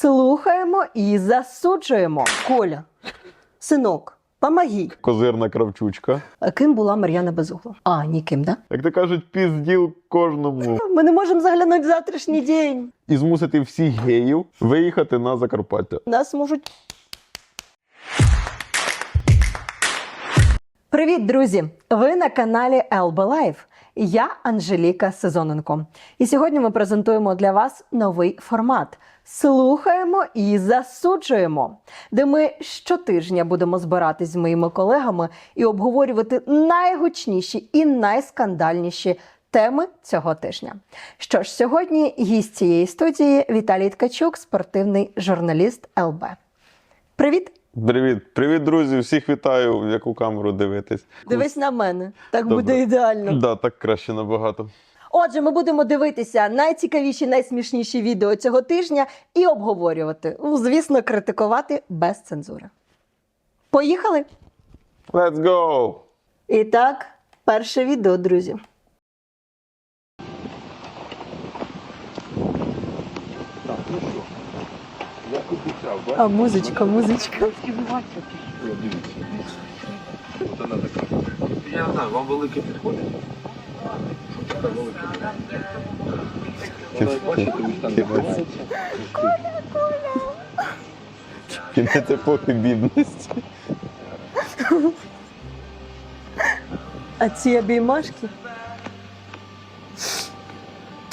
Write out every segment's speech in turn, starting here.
Слухаємо і засуджуємо. Коля, синок, помоги. Козирна кравчучка. А Ким була Мар'яна Безугла? А, ніким, да? Як то кажуть, пізділ кожному. Ми не можемо заглянути в завтрашній день. І змусити всіх геїв виїхати на Закарпаття. Нас можуть. Привіт, друзі! Ви на каналі LB Life. Я Анжеліка Сезоненко. І сьогодні ми презентуємо для вас новий формат. Слухаємо і засуджуємо, де ми щотижня будемо збиратись з моїми колегами і обговорювати найгучніші і найскандальніші теми цього тижня. Що ж, сьогодні гість цієї студії Віталій Ткачук, спортивний журналіст ЛБ. Привіт! Привіт, привіт, друзі! Всіх вітаю, в яку камеру дивитись. Дивись на мене, так Добре. буде ідеально. Да, так краще набагато. Отже, ми будемо дивитися найцікавіші, найсмішніші відео цього тижня і обговорювати. Ну, звісно, критикувати без цензури. Поїхали! Let's go! І так, перше відео, друзі. А музичка, музичка. Я не знаю, вам велике підходить? Вона, бачите, ось там відкривається. Кінець епохи бідності. А ці обіймашки.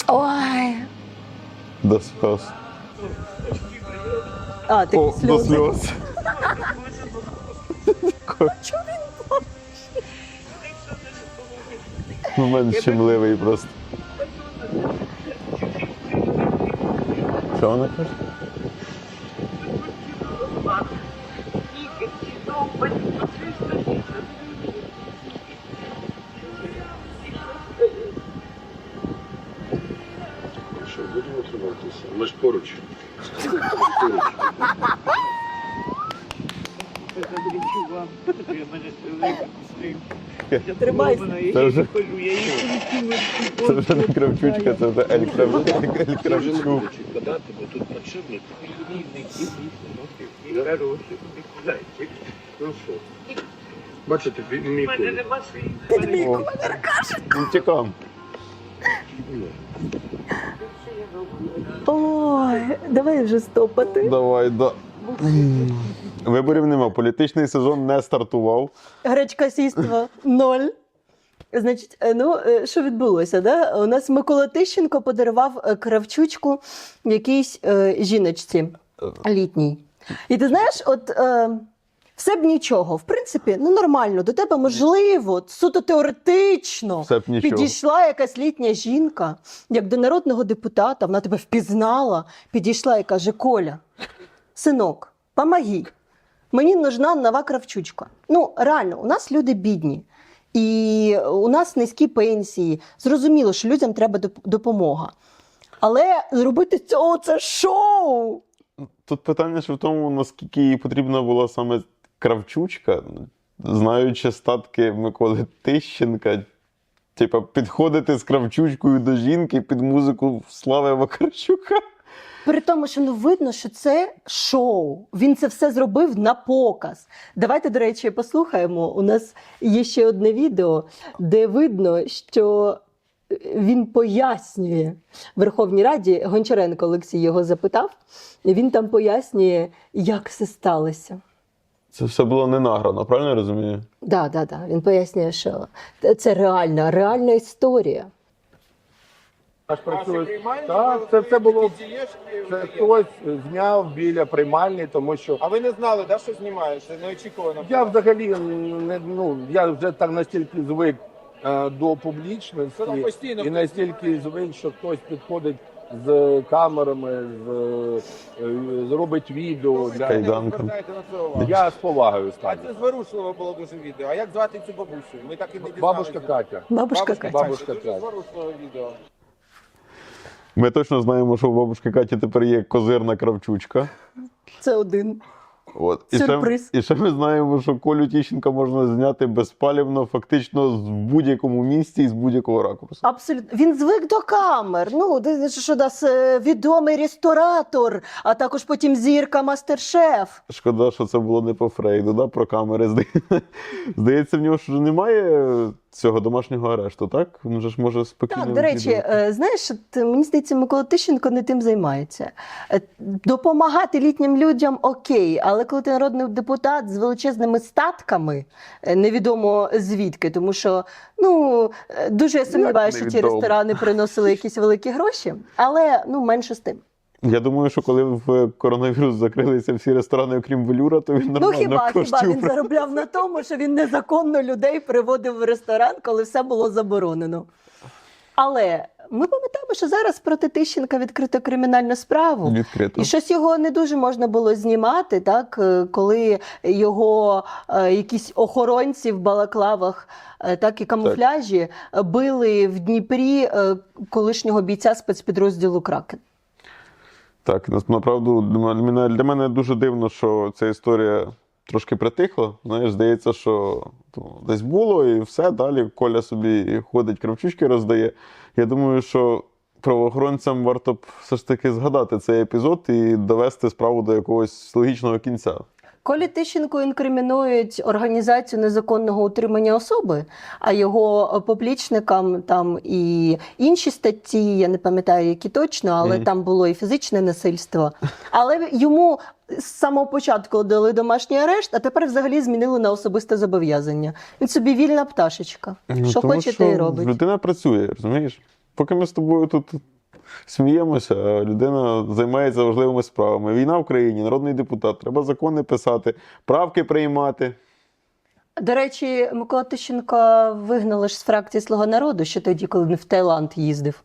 Ой. До сльоз. А, такі О, до сльози. сльоз. мене щемливий просто. Що вона каже? Тримайся. Це вже, це вже не кравчучка, це вже ель кравчук. Бачите, під мій колір. Він. Ой, давай вже стопати. Давай, да. Виборів нема. Політичний сезон не стартував. Гречкосійство ноль. Значить, е, ну е, що відбулося? Да? У нас Микола Тищенко подарував е, кравчучку якійсь е, жіночці літній. І ти знаєш, от е, все б нічого. В принципі, ну нормально, до тебе можливо, суто теоретично. Все б нічого. Підійшла якась літня жінка, як до народного депутата, вона тебе впізнала, підійшла і каже: Коля, синок, помоги. Мені нужна нова кравчучка. Ну, реально, у нас люди бідні. І у нас низькі пенсії. Зрозуміло, що людям треба допомога. Але зробити цього це шоу. Тут питання ж в тому, наскільки їй потрібна була саме кравчучка, знаючи статки Миколи Тищенка. Типа, підходити з кравчучкою до жінки під музику Слави Вакарчука. При тому, що ну видно, що це шоу. Він це все зробив на показ. Давайте, до речі, послухаємо. У нас є ще одне відео, де видно, що він пояснює Верховній Раді. Гончаренко Олексій його запитав, він там пояснює, як все сталося. Це все було не награно, правильно я розумію? Да, да, да. Він пояснює, що це реальна, реальна історія. Аж працює. Так, це все було це хтось зняв біля приймальні, тому що А ви не знали, да, що знімаєш? Це неочікувано. я взагалі не ну я вже так настільки звик е, до Це публічності там постійно і настільки звик, що хтось підходить з камерами, з, е, зробить відео для. Звертайте на це увагу. я з повагою А ставлю. це зворушливо було дуже відео. А як звати цю бабусю? Ми так і не дізналися. Бабушка Катя. Бабушка Катя. Бабушка Це дуже Катя. зворушливе відео. Ми точно знаємо, що у бабушки Каті тепер є козирна кравчучка. Це один. От. І Сюрприз. Ще, і ще ми знаємо, що Колю Тіщенка можна зняти безпалівно, фактично з будь-якому місці і з будь-якого ракурсу. Абсолютно він звик до камер. Ну де- що нас е, відомий ресторатор, а також потім зірка мастер-шеф. Шкода, що це було не по Фрейду, да, про камери. Здає- Здається, в нього ж немає цього домашнього арешту, так? Він же ж може спокійно. Так, до речі, відвідувати. е, знаєш, от, мені здається, Микола Тищенко не тим займається. Е, Допомагати літнім людям окей, але коли ти народний депутат з величезними статками, е, невідомо звідки, тому що ну е, дуже я сумніваюся, що ті ресторани приносили якісь великі гроші, але ну менше з тим. Я думаю, що коли в коронавірус закрилися всі ресторани, окрім велюра, то він Ну хіба коштів хіба він заробляв на тому, що він незаконно людей приводив в ресторан, коли все було заборонено. Але ми пам'ятаємо, що зараз проти Тищенка відкрито кримінальну справу. відкрито. І щось його не дуже можна було знімати, так е, коли його е, якісь охоронці в балаклавах, е, так і камуфляжі били в Дніпрі е, колишнього бійця спецпідрозділу Кракен. Так, направду для мене, дуже дивно, що ця історія трошки притихла. Знаєш, здається, що десь було і все. Далі Коля собі ходить, кравчучки роздає. Я думаю, що правоохоронцям варто б все ж таки згадати цей епізод і довести справу до якогось логічного кінця. Колі Тищенко інкримінують організацію незаконного утримання особи, а його поплічникам там і інші статті, я не пам'ятаю, які точно, але Мгм. там було і фізичне насильство. Але йому з самого початку дали домашній арешт, а тепер взагалі змінили на особисте зобов'язання. Він собі вільна пташечка. Ну, що тому хоче, що те й робить. Людина працює, розумієш? Поки ми з тобою тут сміємося, людина займається важливими справами. Війна в країні, народний депутат, треба закони писати, правки приймати. До речі, Микола Тищенко вигнали ж з фракції Слуга народу ще тоді, коли він в Таїланд їздив.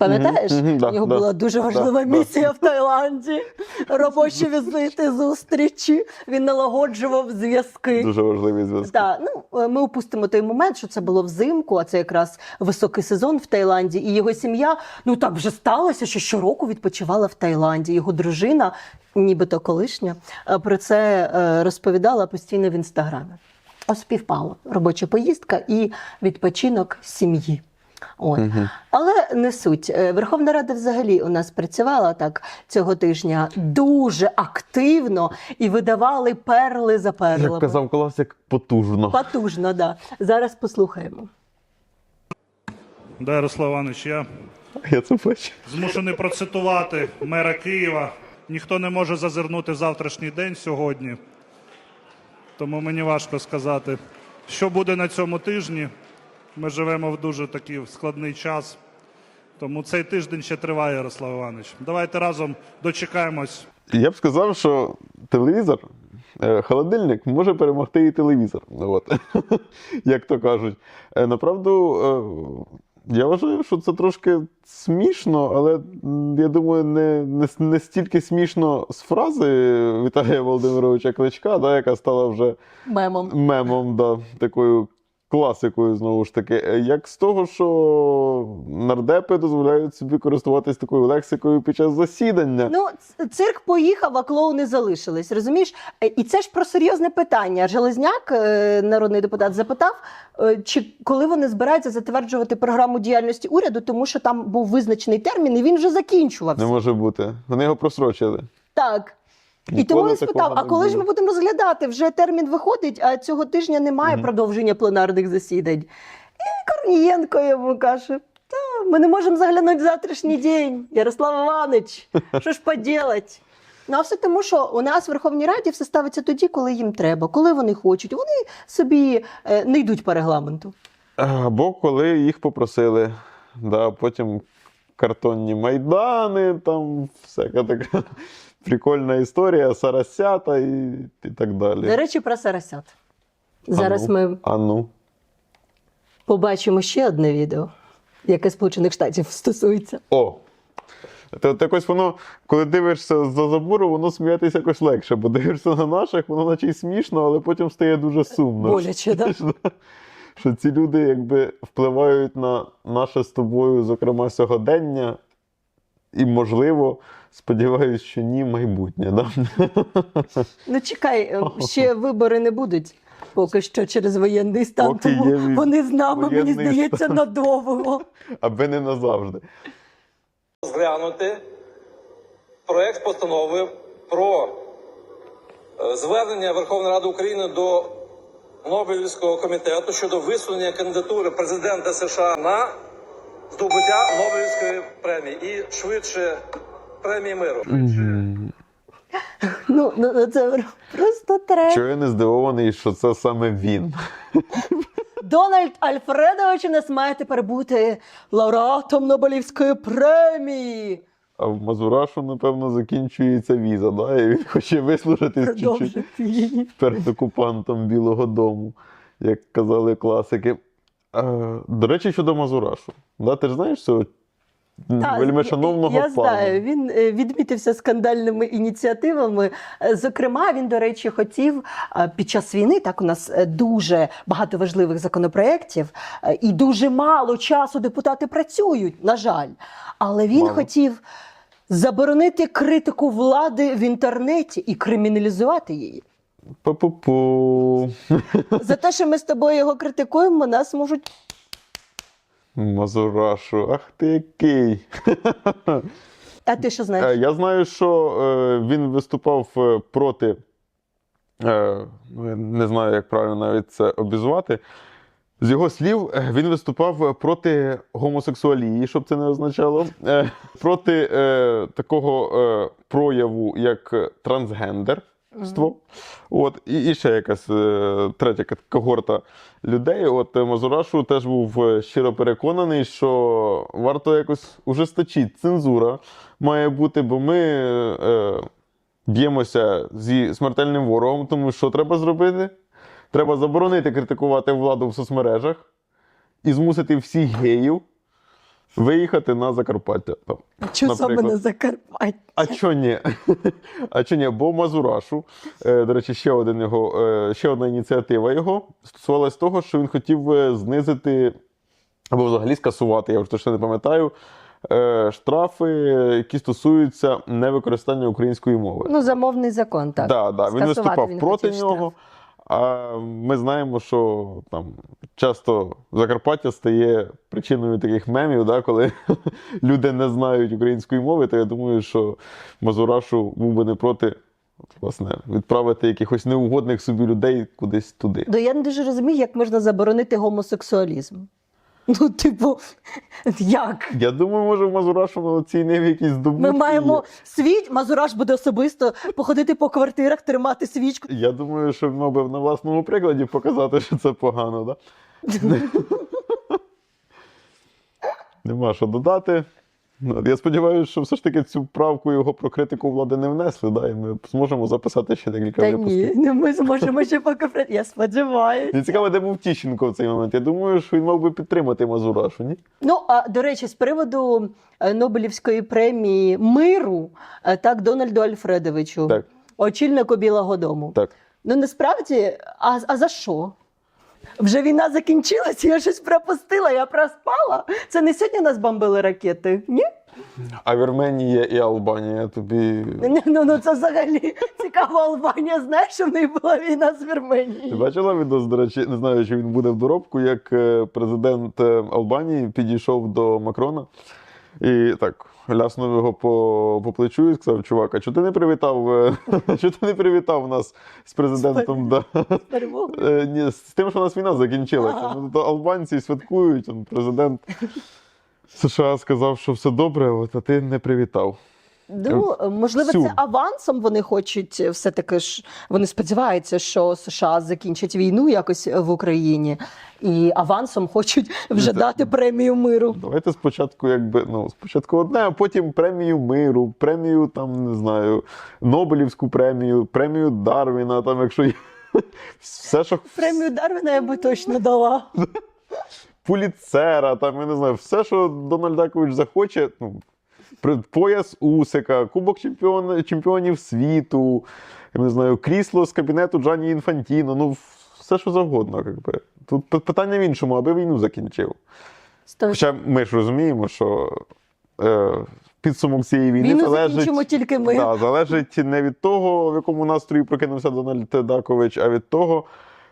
Пам'ятаєш? Мгм, мгм, да, У нього да. була дуже важлива да. місія в Таїланді. Робочі візити, зустрічі. Він налагоджував зв'язки. Дуже важливий зв'язок. Так, ну е, ми опустимо той момент, що це було взимку, а це якраз високий сезон в Таїланді. І його сім'я, ну так вже сталося, що щороку відпочивала в Таїланді. Його дружина, нібито колишня, е, про це е, розповідала постійно в інстаграмі. Ось співпало робоча поїздка і відпочинок сім'ї. От. Мгм. Але не суть. Е, Верховна Рада взагалі у нас працювала так цього тижня дуже активно і видавали перли за перлами. Як казав класик, потужно. Потужно, да. Зараз послухаємо. Да, Ярослав Іванович, я Я це бачу. змушений процитувати мера Києва. Ніхто не може зазирнути завтрашній день сьогодні. Тому мені важко сказати, що буде на цьому тижні. Ми живемо в дуже такий складний час. Тому цей тиждень ще триває, Ярослав Іванович. Давайте разом дочекаємось Я б сказав, що телевізор, е, холодильник може перемогти і телевізор. От. Як то кажуть. Е, Направду, е, я вважаю, що це трошки смішно, але я думаю, не, не, не стільки смішно з фрази Віталія Володимировича Кличка, да, яка стала вже Мемом. мемом, да, такою класикою, знову ж таки, Е, як з того, що нардепи дозволяють собі користуватись такою лексикою під час засідання. Ну, цирк поїхав, а клоуни залишились. Розумієш? Е, І це ж про серйозне питання. Железняк, е, народний депутат, запитав, чи коли вони збираються затверджувати програму діяльності уряду, тому що там був визначений термін, і він вже закінчувався. Не може бути. Вони його просрочили. Так. І тому він спитав: а коли ж ми будемо розглядати? Вже термін виходить, а цього тижня немає Мгм. продовження пленарних засідань. І Корнієнко йому каже: Та, ми не можемо заглянути в завтрашній день. Ярослав Іванович, що ж поділать? Ну, а все тому, що у нас в Верховній Раді все ставиться тоді, коли їм треба, коли вони хочуть. Вони собі е, не йдуть по регламенту. Або коли їх попросили. Да, потім картонні майдани, там всяка така прикольна історія, сарасята і, і так далі. До речі, про сарасят. Зараз ну. ми А ну. побачимо ще одне відео, яке Сполучених Штатів стосується. О! Та от якось воно, коли дивишся за забору, воно сміятися якось легше, бо дивишся на наших, воно наче й смішно, але потім стає дуже сумно. Боляче, да? Що ці люди якби впливають на наше з тобою, зокрема, сьогодення і, можливо, сподіваюся, що ні, майбутнє. Да? Ну чекай, е, ще вибори не будуть. Поки що через воєнний стан, Поки тому є вони з нами, мені здається, стан. надовго. Аби не назавжди. розглянути проект постанови про е, звернення Верховної Ради України до Нобелівського комітету щодо висунення кандидатури президента США на здобуття Нобелівської премії і швидше премії миру. Ну, ну ну, це просто треба. Чого я не здивований, що це саме він. Дональд Альфредович у нас має тепер бути лауреатом Нобелівської премії. А в Мазурашу, напевно, закінчується віза, да? і він хоче вислужитись чуть-чуть перед окупантом Білого Дому, як казали класики. До речі, щодо Мазурашу. Да, ти ж знаєш цього вельми шановного Я пана? знаю, він е, відмітився скандальними ініціативами. Зокрема, він, до речі, хотів е, під час війни, так у нас е, дуже багато важливих законопроєктів, і дуже мало часу депутати працюють, на жаль. Але він Мало. хотів заборонити критику влади в інтернеті і криміналізувати її. Пу-пу-пу. За те, що ми з тобою його критикуємо, нас можуть. Мазурашу, ах ти який. А ти що Е, знаєш? Я знаю, що е, він виступав е, проти. е, Ну, не знаю, як правильно навіть це обізвати. З його слів, е, він виступав проти гомосексуалії, щоб це не означало, е, проти е, такого е, прояву, як трансгендерство. От, і, і ще якась е, третя когорта людей. От е, Мазурашу теж був е, щиро переконаний, що варто якось ужесточити. Цензура має бути, бо ми е, б'ємося зі смертельним ворогом, тому що треба зробити? Треба заборонити критикувати владу в соцмережах і змусити всіх геїв виїхати на Закарпаття. Там. Чого саме на Закарпатті? А чо ні? А чо ні? Бо Мазурашу, е, до речі, ще один його, е, ще одна ініціатива його стосувалась того, що він хотів е, знизити або взагалі скасувати, я вже точно не пам'ятаю, штрафи, які стосуються невикористання української мови. Ну, замовний закон, так. Да, да. Він виступав він проти нього. штраф. А ми знаємо, що там часто Закарпаття стає причиною таких мемів, да, коли люди не знають української мови, то я думаю, що Мазурашу був би не проти власне, відправити якихось неугодних собі людей кудись туди. Ну, я не дуже розумію, як можна заборонити гомосексуалізм. Ну, типу, як? Я думаю, може в мазураш на цій ниві якісь здобутки. Ми маємо світ, Мазураш буде особисто походити по квартирах, тримати свічку. Я думаю, що мав би на власному прикладі показати, що це погано, да? Нема що додати. Я сподіваюся, що все ж таки цю правку його про критику влади не внесли, да, і ми зможемо записати ще декілька Та випусків. ні, ну, ми зможемо ще поки. Я сподіваюся. Мені цікаво, де був Тіщенко в цей момент. Я думаю, що він мав би підтримати Мазурашу, ні? Ну, а до речі, з приводу е, Нобелівської премії миру, е, так, Дональду Альфредовичу, Так. очільнику Білого Дому. Так. Ну насправді, а, а за що? Вже війна закінчилася, я щось пропустила, я проспала. Це не сьогодні нас бомбили ракети. Ні? А Вірменія і Албанія тобі. Ну, ну, ну це взагалі цікаво, Албанія знає, що в неї була війна з Ти Вірменією. бачила відос, до речі, не знаю, чи він буде в доробку, як е, президент е, Албанії підійшов до Макрона і так ляснув його по, по плечу і сказав: чувак, а чого ти не привітав? е, Чого ти не привітав нас з президентом? Да. Е, Ні, з тим, що у нас війна закінчилася. Ага. Ну, то албанці святкують, президент США сказав, що все добре, от, а ти не привітав. Ну, можливо, всю. це авансом вони хочуть е, все-таки ж. Вони сподіваються, що США закінчать війну якось в Україні, і авансом хочуть вже Це- дати премію миру. Давайте спочатку, якби ну спочатку одне, а потім премію миру, премію там не знаю, Нобелівську премію, премію Дарвіна, там, якщо є. все, що Премію Дарвіна я би точно дала. Пуліцера, там я не знаю, все, що Дональд Якович захоче. Ну, пояс Усика, Кубок чемпіон, чемпіонів світу, я не знаю, крісло з кабінету Джані Інфантіно. Ну, все, що завгодно. Якби. Тут питання в іншому, аби війну закінчив. Сто- Хоча ми ж розуміємо, що е, підсумок цієї війни Війну залежить, тільки ми. Да, залежить не від того, в якому настрої прокинувся Дональд Дакович, а від того,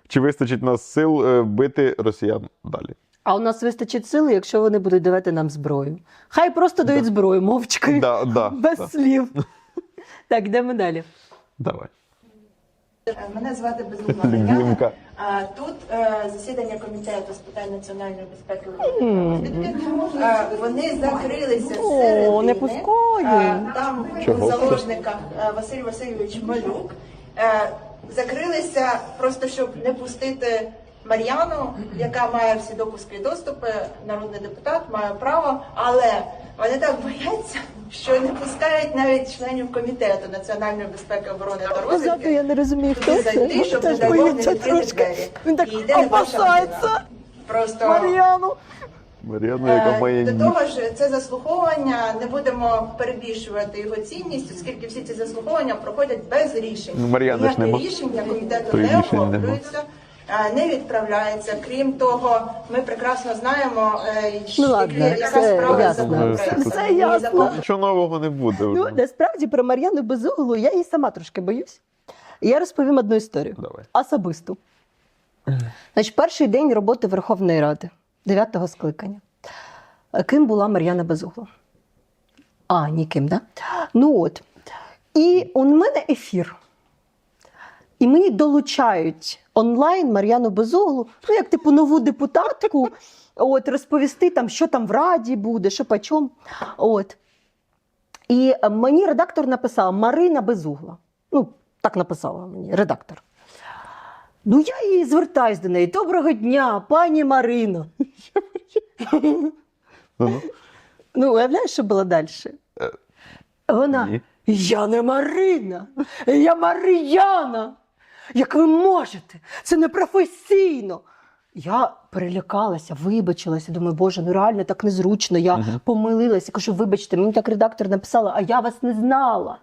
чи вистачить нас сил е, бити росіян далі. А у нас вистачить сили, якщо вони будуть давати нам зброю. Хай просто дають зброю, мовчки, Да, да, без да. слів. Так, йдемо далі. Давай. Мене звати Безумна А, Тут е, засідання комітету з питань національної безпеки Вони закрилися всередині. О, не пускаю. Е, Там Чого у заложниках е, Василь Васильович Малюк. Е, Закрилися просто, щоб не пустити Мар'яну, яка має всі допуски і доступи, народний депутат, має право, але вони так бояться, що не пускають навіть членів комітету національної безпеки, оборони та розвідки. я не розумію, хто це. зайти, щоб не дай Бог не боїться відкрити трошки. двері. Він так І йде не опасається. людина. Просто Мар'яну. Мар'яна, яка е, має до того ж, це заслуховування не будемо перебільшувати його цінність, оскільки всі ці заслуховування проходять без рішень. Ну, Мар'яни ж нема. рішення комітету То й не рішень нема. охоплюється. Е, Не відправляється. Крім того, ми прекрасно знаємо, е, Ну, ладно, яка це справа ясно. Все ясно. Нічого нового не буде. Ну, насправді про Мар'яну Безуглу я її сама трошки боюсь. Я розповім одну історію. Давай. Особисту. Значить, перший день роботи Верховної Ради, 9-го скликання. Ким була Мар'яна Безугла? А, ніким, да? Ну от. І у мене ефір. І мені долучають онлайн Мар'яну Безуглу, ну, як типу нову депутатку, от, розповісти, там, що там в Раді буде, що по чому. От. І е, мені редактор написала Марина Безугла. Ну, так написала мені редактор. Ну, я їй звертаюсь до неї. Доброго дня, пані Марино. Ну, уявляєш, що було далі? Вона. Я не Марина, я Мар'яна. Як ви можете? Це непрофесійно. Я перелякалася, вибачилася. Думаю, боже, ну реально так незручно. Я помилилася. Кажу, вибачте, мені так редактор написала, а я вас не знала.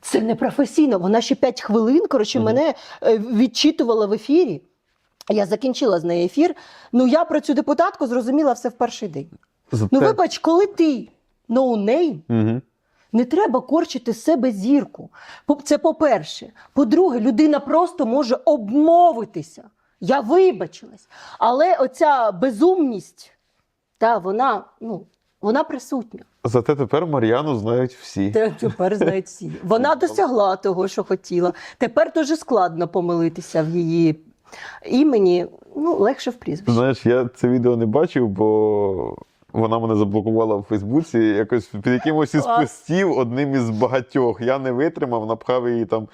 Це непрофесійно. Вона ще 5 хвилин, коротше, мене е, відчитувала в ефірі. Я закінчила з нею ефір. Ну, я про цю депутатку зрозуміла все в перший день. Ну, вибач, коли ти ноунейм, Угу. Не треба корчити з себе зірку. Це по-перше. По-друге, людина просто може обмовитися. Я вибачилась. Але оця безумність, та, вона, ну, вона присутня. Зате тепер Мар'яну знають всі. Те- Тепер знають всі. Вона досягла того, що хотіла. Тепер дуже складно помилитися в її імені. Ну, легше в прізвищі. Знаєш, я це відео не бачив, бо вона мене заблокувала в Фейсбуці. Якось під якимось із постів, одним із багатьох. Я не витримав, напхав її там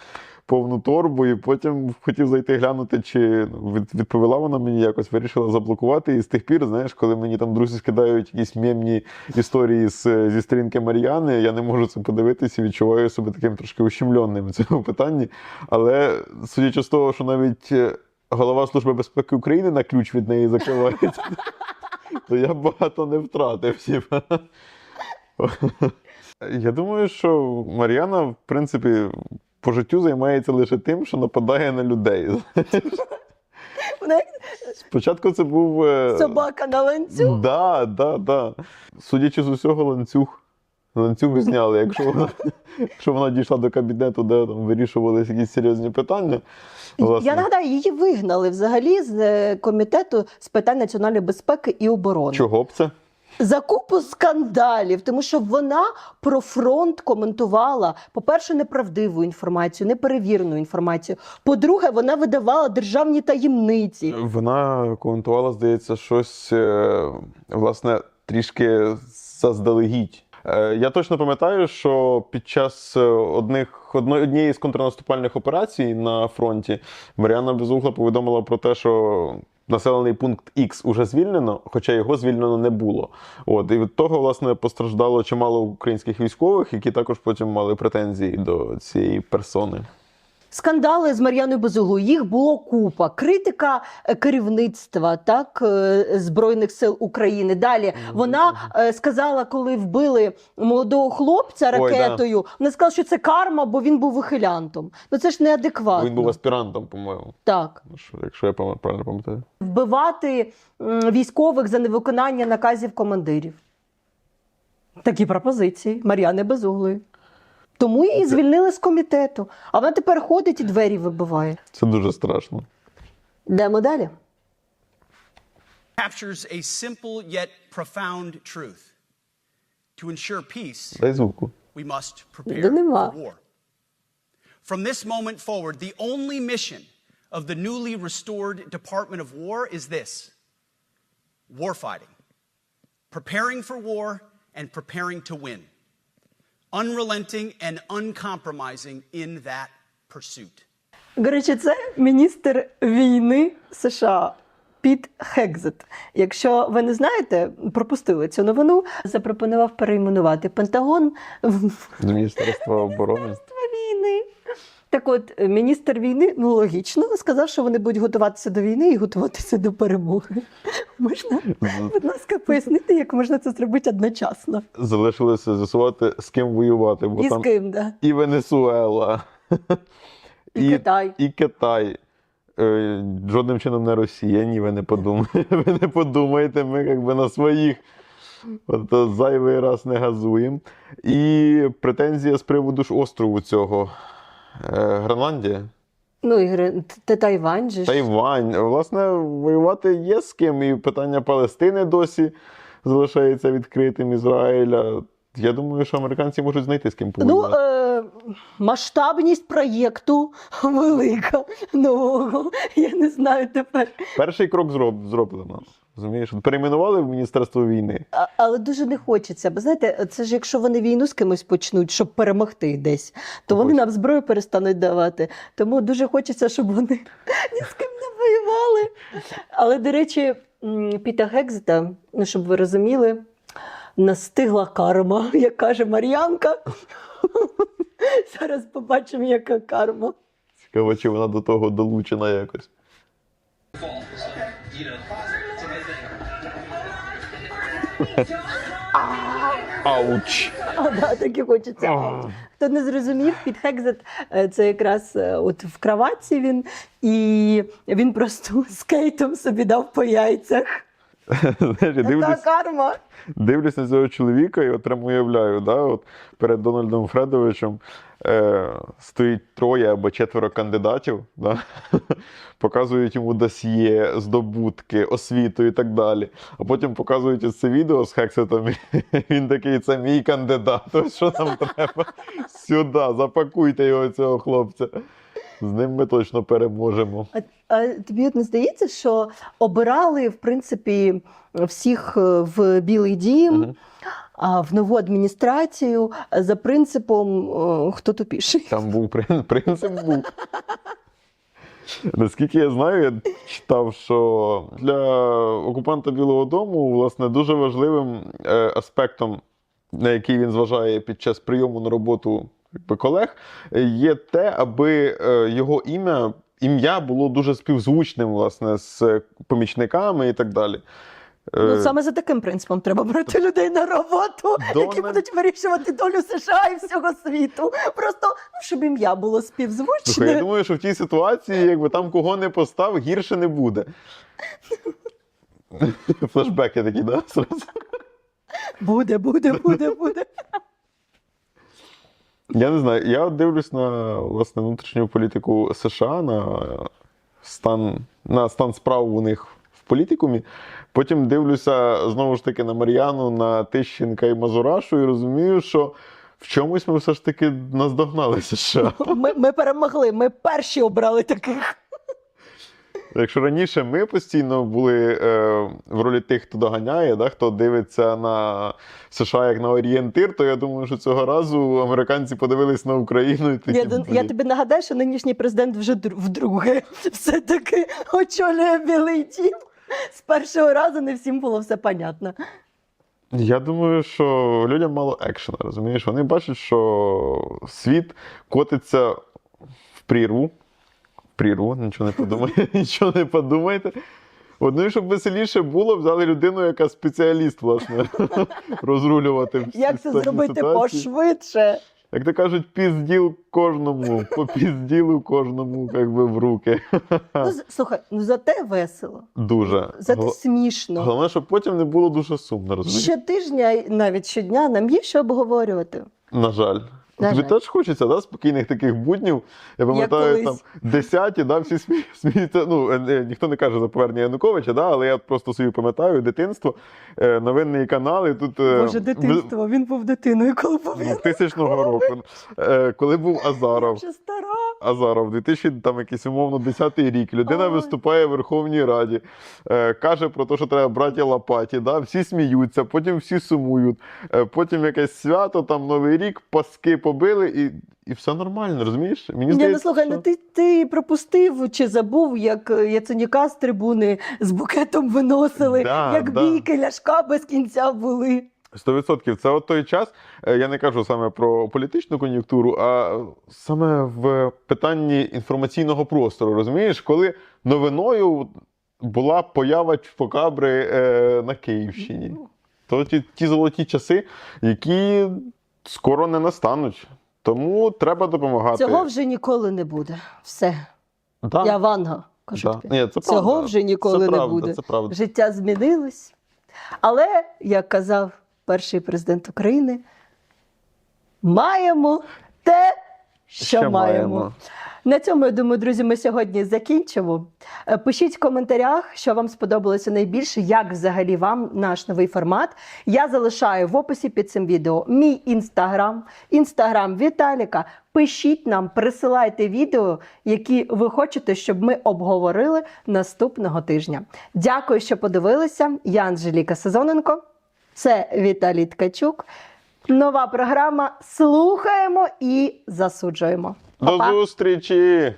повну торбу, і потім хотів зайти глянути, чи ну, відповіла вона мені якось, вирішила заблокувати. І з тих пір, знаєш, коли мені там друзі скидають якісь мємні історії з, зі сторінки Мар'яни, я не можу це подивитися і відчуваю себе таким трошки ущемленим у цьому питанні. Але судячи з того, що навіть е, голова Служби безпеки України на ключ від неї закривається, то я багато не втратив. Я думаю, що Мар'яна, в принципі, по життю займається лише тим, що нападає на людей. Спочатку це був. е, собака на ланцюг. Да, да, да. Судячи з усього, ланцюг. Ланцюг зняли, якщо вона, якщо вона дійшла до кабінету, де там вирішувалися якісь серйозні питання. власне. Я нагадаю, її вигнали взагалі з е, комітету з питань національної безпеки і оборони. Чого б це? За купу скандалів, тому що вона про фронт коментувала, по-перше, неправдиву інформацію, неперевірену інформацію. По-друге, вона видавала державні таємниці. Вона коментувала, здається, щось е, власне трішки заздалегідь. Е, Я точно пам'ятаю, що під час е, одних однієї з контрнаступальних операцій на фронті Маріана Безугла повідомила про те, що населений пункт X уже звільнено, хоча його звільнено не було. От і від того, власне, постраждало чимало українських військових, які також потім мали претензії до цієї персони. Скандали з Мар'яною Безуглою, їх було купа. Критика е, керівництва так, е, Збройних сил України. Далі вона е, сказала, коли вбили молодого хлопця Ой, да. ракетою, вона сказала, що це карма, бо він був вихилянтом. Ну це ж неадекватно. Він був аспірантом, по-моєму. Так. Ну, Якщо я правильно пам'ятаю. Вбивати військових за невиконання наказів командирів. такі пропозиції Мар'яни Безуглої. Тому її звільнили з комітету. А вона тепер ходить і двері вибиває. Це дуже страшно. Йдемо далі. captures a simple yet profound truth. To ensure peace, Дай звуку. we must prepare Да нема. for war. From this moment forward, the only mission of the newly restored Department of War is this warfighting, preparing for war and preparing to win, unrelenting and uncompromising in that pursuit. До речі, це міністр війни США. Піт Хекзет. Якщо ви не знаєте, пропустили цю новину, запропонував перейменувати Пентагон в Міністерство оборони. Так от, міністр війни, ну логічно, сказав, що вони будуть готуватися до війни і готуватися до перемоги. Можна, будь ласка, пояснити, як можна це зробити одночасно? Залишилося з'ясувати, з ким воювати, бо І з ким, да? і Венесуела, І Китай. І Китай. Е, Жодним чином не Росія, ні, ви не подумаєте. Ви не подумаєте, ми якби на своїх от, е, зайвий раз не газуємо. І претензія з приводу ж острову цього. Е, Гренландія, Ну, і Гри- Т- Тайвань же ж. Тайвань. Власне, воювати є з ким, і питання Палестини досі залишається відкритим Ізраїля. Я думаю, що американці можуть знайти з ким Ну, повоювати. е, масштабність проєкту велика нового. Я не знаю тепер. Перший крок зроб, зроблено. Розумієш? Перейменували в Міністерство війни. А, але дуже не хочеться. Бо знаєте, це ж якщо вони війну з кимось почнуть, щоб перемогти десь, то вони нам зброю перестануть давати. Тому дуже хочеться, щоб вони ні з ким не воювали. Але, до речі, Піта Гекзета, ну щоб ви розуміли, настигла карма, як каже Мар'янка. Зараз побачимо, яка карма. Цікаво, чи вона до того долучена якось. Ауч! А, да, так і хочеться. Хто не зрозумів, під Хекзет е, це якраз е, от в кроватці він, і він просто скейтом собі дав по яйцях. Знаєш, Така дивлюсь, карма. дивлюсь на цього чоловіка і от прямо уявляю, да, от перед Дональдом Фредовичем е, стоїть троє або четверо кандидатів, да, показують йому досьє, здобутки, освіту і так далі. А потім показують це відео з Хексетом. і Він такий, це мій кандидат. Ось що нам треба? Сюди, запакуйте його цього хлопця. З ним ми точно переможемо. А, а тобі не здається, що обирали, в принципі, всіх е, в Білий Дім, Мгм. В нову адміністрацію е, за принципом е, хто тупіший. Там був принцип був. Наскільки я знаю, я читав, що для окупанта Білого Дому власне дуже важливим е, аспектом, на який він зважає під час прийому на роботу колег, є те, аби його ім'я. Ім'я було дуже співзвучним, власне, з помічниками і так далі. Ну, Е, саме за таким принципом треба брати людей на роботу, які Дональд- будуть вирішувати долю США і всього світу. Просто ну, щоб ім'я було співзвучне. Слухай, я думаю, що в тій ситуації, якби там кого не постав, гірше не буде. Флешбеки такі, да? Буде, буде, буде, буде. Я не знаю. Я дивлюсь на власне внутрішню політику США, на стан, на стан справ у них в політикумі. Потім дивлюся знову ж таки на Мар'яну, на Тищенка і Мазурашу, і розумію, що в чомусь ми все ж таки наздогнали США. Ми, ми перемогли, ми перші обрали таких. Якщо раніше ми постійно були е, в ролі тих, хто доганяє, да, хто дивиться на США як на орієнтир, то я думаю, що цього разу американці подивились на Україну і такі, Я, дон- я тобі нагадаю, що нинішній президент вже вдруге все-таки очолює Білий Дім. З першого разу не всім було все понятно. Я думаю, що людям мало екшена, розумієш? Вони бачать, що світ котиться в прірву. Прірву, нічого не подумайте, нічого не подумайте. От, ну щоб веселіше було, взяли людину, яка спеціаліст, власне, розрулювати всі Як це зробити ситуації. пошвидше? Як то кажуть, пізділ кожному, по пізділу кожному, як би в руки. Ну, слухай, ну зате весело, Дуже. зате Гол- смішно. Головне, щоб потім не було дуже сумно, розумієш? Щотижня, навіть щодня, нам є що обговорювати. На жаль. Тобі теж хочеться, да, спокійних таких буднів. Я пам'ятаю, там десяті, да, всі смі- сміються. Ну, е, ніхто не каже за повернення Януковича, да, але я просто собі пам'ятаю дитинство, е, новинний канал, і тут. е, Боже, дитинство, він був дитиною, коли був. повів. тисячного року. Коли був Азаров. Вже стара. Азаров, 2000, там якийсь умовно 10 рік. Людина Ой. виступає в Верховній Раді, е, каже про те, що треба брати лопаті. Да? Всі сміються, потім всі сумують. Е, потім якесь свято, там Новий рік, паски побили і, і все нормально, розумієш? Мені Ні, ну слухай, що... ну ти, ти пропустив чи забув, як Яценюка з трибуни з букетом виносили, Да, як да. бійки ляшка без кінця були. 100%. Це от той час. е, Я не кажу саме про політичну кон'юнктуру, а саме в питанні інформаційного простору. Розумієш, коли новиною була поява Чупакабри е, на Київщині. То ті, ті золоті часи, які скоро не настануть. Тому треба допомагати. Цього вже ніколи не буде. Все. да, Я Ванга, кажу да. тобі. Ні, це Цього правда. вже ніколи це не буде. Це правда. Життя змінилось. Але, як казав перший президент України, маємо те, що, Що маємо. маємо. На цьому, я думаю, друзі, ми сьогодні закінчимо. Е, Пишіть в коментарях, що вам сподобалося найбільше, як взагалі вам наш новий формат. Я залишаю в описі під цим відео мій інстаграм, інстаграм Віталіка. Пишіть нам, присилайте відео, які ви хочете, щоб ми обговорили наступного тижня. Дякую, що подивилися. Я Анжеліка Сезоненко. Це Віталій Ткачук. Нова програма. Слухаємо і засуджуємо. До Па-па. зустрічі!